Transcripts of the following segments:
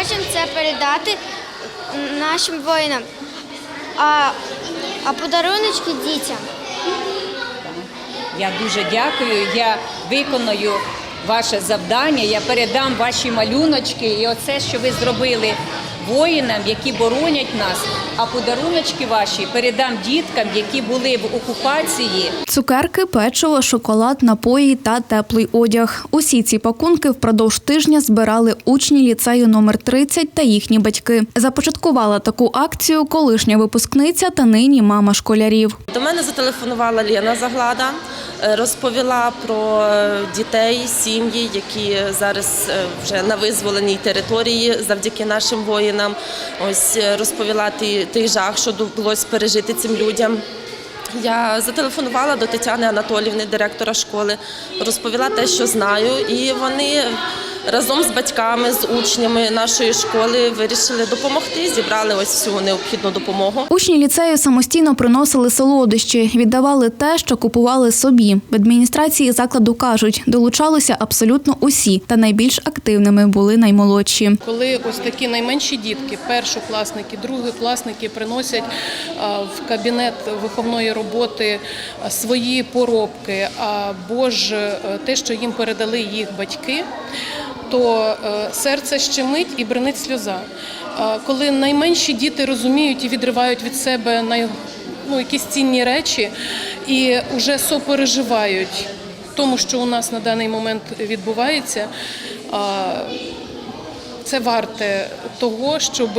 хочемо це передати нашим воїнам, а, а подаруночки дітям. Я дуже дякую. Я виконую ваше завдання. Я передам ваші малюночки і оце, що ви зробили воїнам, які боронять нас. А подаруночки ваші передам діткам, які були в окупації. Цукерки, печиво, шоколад, напої та теплий одяг. Усі ці пакунки впродовж тижня збирали учні ліцею номер 30 та їхні батьки. Започаткувала таку акцію колишня випускниця та нині мама школярів. До мене зателефонувала Лена Заглада, розповіла про е, дітей, сім'ї, які зараз е, вже на визволеній території завдяки нашим воїнам. Ось е, розповіла той, той жах, що довелося пережити цим людям. Я зателефонувала до Тетяни Анатолівни, директора школи, розповіла те, що знаю, і вони разом з батьками, з учнями нашої школи вирішили допомогти. Зібрали ось всю необхідну допомогу. Учні ліцею самостійно приносили солодощі, віддавали те, що купували собі. В адміністрації закладу кажуть, долучалися абсолютно усі, та найбільш активними були наймолодші. Коли ось такі найменші дітки, першокласники, другокласники приносять в кабінет виховної роботи свої поробки або ж е, те, що їм передали їх батьки, то е, серце щемить і бринить сльоза. Коли найменші діти розуміють і відривають від себе най, ну, якісь цінні речі і вже сопереживають тому, що у нас на даний момент відбувається. Це варте того, щоб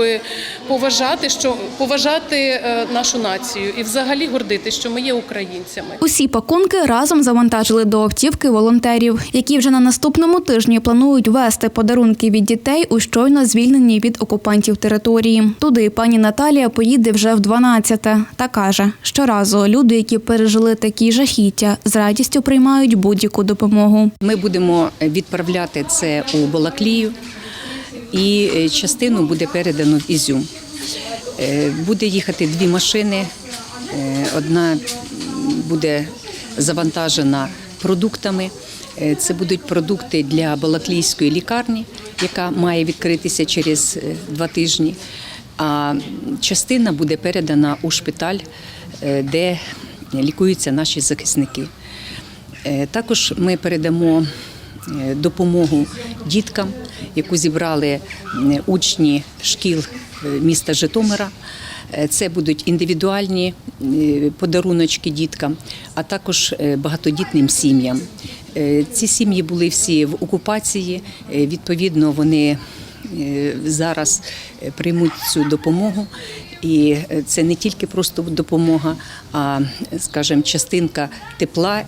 поважати, що поважати е, нашу націю і взагалі гордитися, що ми є українцями. Усі пакунки разом завантажили до автівки волонтерів, які вже на наступному тижні планують вести подарунки від дітей у щойно звільнені від окупантів території. Туди пані Наталія поїде вже в 12-те та каже, щоразу люди, які пережили такі жахіття, з радістю приймають будь-яку допомогу. Ми будемо відправляти це у Балаклію, і е, частину буде передано в Ізюм. Е, Буде їхати дві машини. Е, Одна буде завантажена продуктами. Це будуть продукти для Балаклійської лікарні, яка має відкритися через два тижні. А частина буде передана у шпиталь, де лікуються наші захисники. Також ми передамо допомогу діткам, яку зібрали е, учні шкіл е, міста Житомира. Е, Це будуть індивідуальні е, подаруночки діткам, а також е, багатодітним сім'ям. Е, Ці сім'ї були всі в окупації. е, Відповідно, вони е, зараз е, приймуть цю допомогу. І е, це не тільки просто допомога, а скажімо, частинка тепла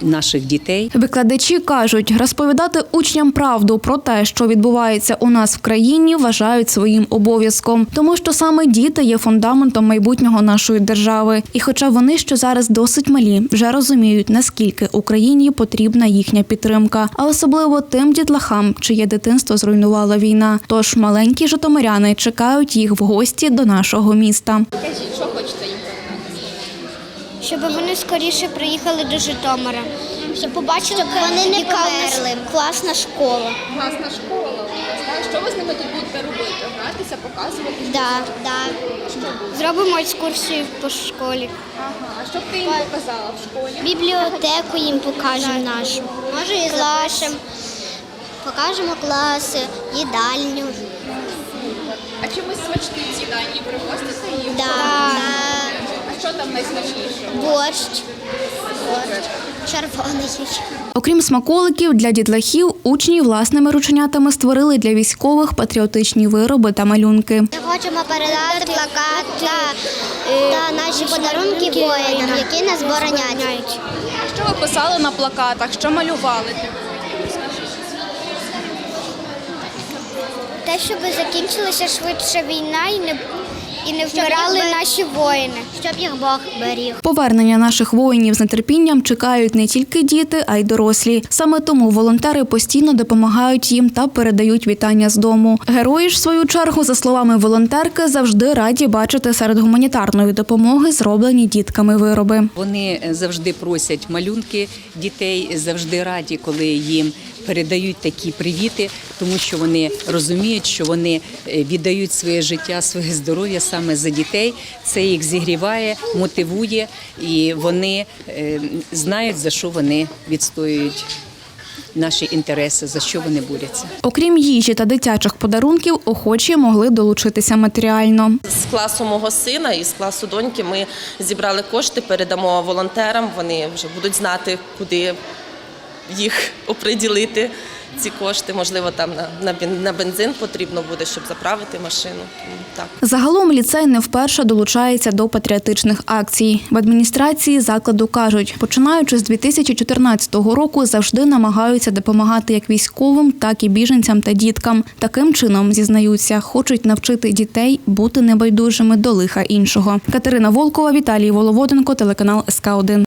наших дітей. Викладачі кажуть, розповідати учням правду про те, що відбувається у нас в країні, вважають своїм обов'язком, тому що саме діти є фундаментом майбутнього нашої держави. І хоча вони, що зараз досить малі, вже розуміють, наскільки Україні потрібна їхня підтримка, а особливо тим дітлахам, чиє дитинство зруйнувала війна. Тож маленькі житомиряни чекають їх в гості до нашого міста. Щоб вони скоріше приїхали до Житомира. Щоб побачили, вони не яка у нас класна школа. Класна школа у? Що ви з ними тут будете робити? Гратися, показувати? Да, да. Зробимо екскурсію по школі. Ага. А що б ти їм показала в школі? Бібліотеку їм покажемо нашу. Може і класом. Покажемо класи, їдальню. А чимось смачні ці дані привозите їм? Да. Найсмачніше? Борщ. Червоний. Окрім смаколиків, для дітлахів учні власними рученятами створили для військових патріотичні вироби та малюнки. Ми хочемо передати плакат та, та наші подарунки воїнам, які нас бороняють. Що ви писали на плакатах? Що малювали? Те, щоб закінчилася швидше війна і не, і не вмирали наші воїни. Щоб їх Бог беріг. Повернення наших воїнів з нетерпінням чекають не тільки діти, а й дорослі. Саме тому волонтери постійно допомагають їм та передають вітання з дому. Герої ж, в свою чергу, за словами волонтерки, завжди раді бачити серед гуманітарної допомоги зроблені дітками вироби. Вони завжди просять малюнки дітей, завжди раді, коли їм передають такі привіти, тому що вони розуміють, що вони е, віддають своє життя, своє здоров'я саме за дітей. Це їх зігріває, мотивує, і вони е, знають, за що вони відстоюють наші інтереси, за що вони борються. Окрім їжі та дитячих подарунків, охочі могли долучитися матеріально. З класу мого сина і з класу доньки ми зібрали кошти, передамо волонтерам. Вони вже будуть знати, куди їх оприділити. Ці кошти, можливо, там на, на, бен- на бензин потрібно буде, щоб заправити машину. Так. Загалом ліцей не вперше долучається до патріотичних акцій. В адміністрації закладу кажуть, починаючи з 2014 року, завжди намагаються допомагати як військовим, так і біженцям та діткам. Таким чином зізнаються, хочуть навчити дітей бути небайдужими до лиха іншого. Катерина Волкова, Віталій Воловоденко, телеканал СК 1